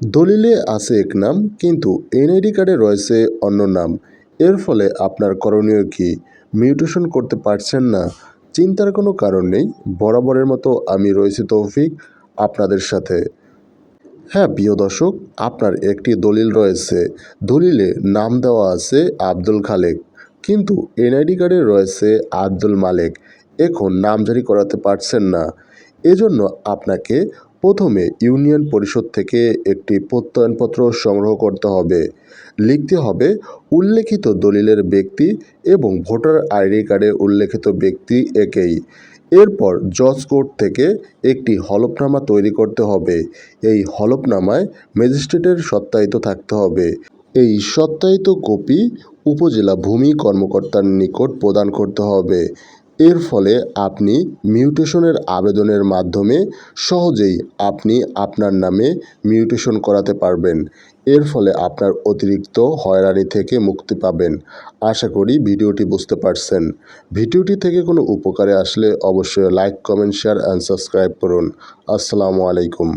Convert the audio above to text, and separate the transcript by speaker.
Speaker 1: দলিলে আছে এক নাম, কিন্তু এনআইডি কার্ডে রয়েছে অন্য নাম। এর ফলে আপনার করণীয় কি? মিউটেশন করতে পারছেন না। চিন্তার কোনো কারণ নেই। বরাবরের মতো আমি রয়েছি তৌফিক আপনাদের সাথে। হ্যাঁ প্রিয় দর্শক, আপনার একটি দলিল রয়েছে। দলিলে নাম দেওয়া আছে আব্দুল খালেক, কিন্তু এনআইডি কার্ডে রয়েছে আব্দুল মালেক। এখন নাম জারি করাতে পারছেন না। এজন্য আপনাকে প্রথমে ইউনিয়ন পরিষদ থেকে একটি প্রত্যয়নপত্র সংগ্রহ করতে হবে। লিখতে হবে, উল্লেখিত দলিলের ব্যক্তি এবং ভোটার আইডি কার্ডে উল্লেখিত ব্যক্তি একেই। এরপর জজ কোর্ট থেকে একটি হলফনামা তৈরি করতে হবে। এই হলফনামায় ম্যাজিস্ট্রেটের সত্যায়িত থাকতে হবে। এই সত্যায়িত কপি উপজেলা ভূমি কর্মকর্তার নিকট প্রদান করতে হবে। এর ফলে আপনি মিউটেশনের আবেদনের মাধ্যমে সহজেই আপনি আপনার নামে মিউটেশন করাতে পারবেন। এর ফলে আপনার অতিরিক্ত হয়রানি থেকে মুক্তি পাবেন। আশা করি ভিডিওটি বুঝতে পারছেন। ভিডিওটি থেকে কোনো উপকারে আসলে অবশ্যই like, comment, share and subscribe করুন। আসসালামু আলাইকুম।